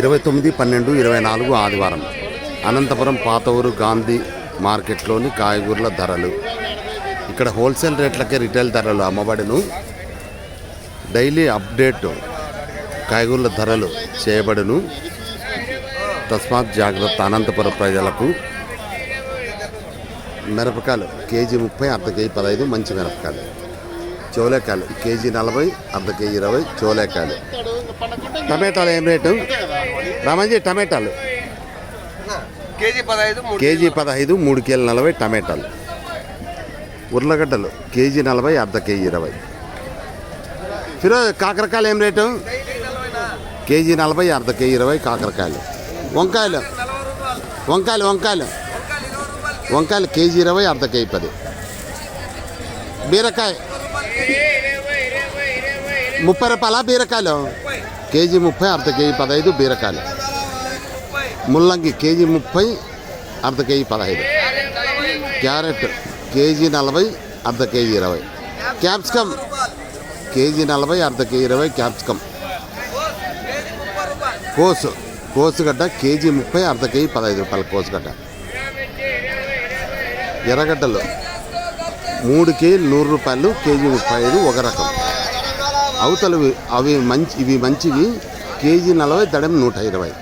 ఇరవై తొమ్మిది పన్నెండు ఇరవై నాలుగు ఆదివారం. అనంతపురం పాత ఊరు గాంధీ మార్కెట్లోని కాయగూరల ధరలు. ఇక్కడ హోల్సేల్ రేట్లకే రిటైల్ ధరలు అమ్మబడును. డైలీ అప్డేట్ కాయగూరల ధరలు చేయబడును. తస్మాత్ జాగ్రత్త అనంతపురం ప్రజలకు. మిరపకాయలు కేజీ ముప్పై అర్ధ కేజీ పదహైదు మంచి మిరపకాయలు. చోలేకాయలు కేజీ నలభై అర్ధ కేజీ ఇరవై చోలేకాయలు టమాటాలు ఏం రేటు? రామంజీ టమాటాలు. కేజీ పదహైదు మూడు కేజీ పదహైదు మూడు కేజీలు నలభై టమాటాలు. ఉర్లగడ్డలు కేజీ నలభై అర్ధ కేజీ ఇరవై. ఫిరోజ్ కాకరకాయలు ఏం రేటు? కేజీ నలభై అర్ధ కేజీ ఇరవై కాకరకాయలు. వంకాయలు. వంకాయలు వంకాయలు. వంకాయలు కేజీ ఇరవై అర్ధ కేజీ పది. బీరకాయ. ముప్పై రూపాయల? బీరకాయలు. కేజీ ముప్పై అర్ధ కేజీ పదహైదు బీరకాయలు. ముల్లంగి కేజీ ముప్పై అర్ధ కేజీ పదహైదు. క్యారెట్ కేజీ నలభై అర్ధ కేజీ ఇరవై. క్యాప్సికమ్ కేజీ నలభై అర్ధ కేజీ ఇరవై క్యాప్సికమ్ కోసు కోసుగడ్డ కేజీ ముప్పై అర్ధ కేజీ పదహైదు రూపాయలు కోసుగడ్డ. ఎర్రగడ్డలు మూడు కేజీ నూరు రూపాయలు కేజీ ముప్పై ఐదు ఒక రకం. అవతలవి అవి మంచి ఇవి మంచివి కేజీ నలభై దడం నూట ఇరవై.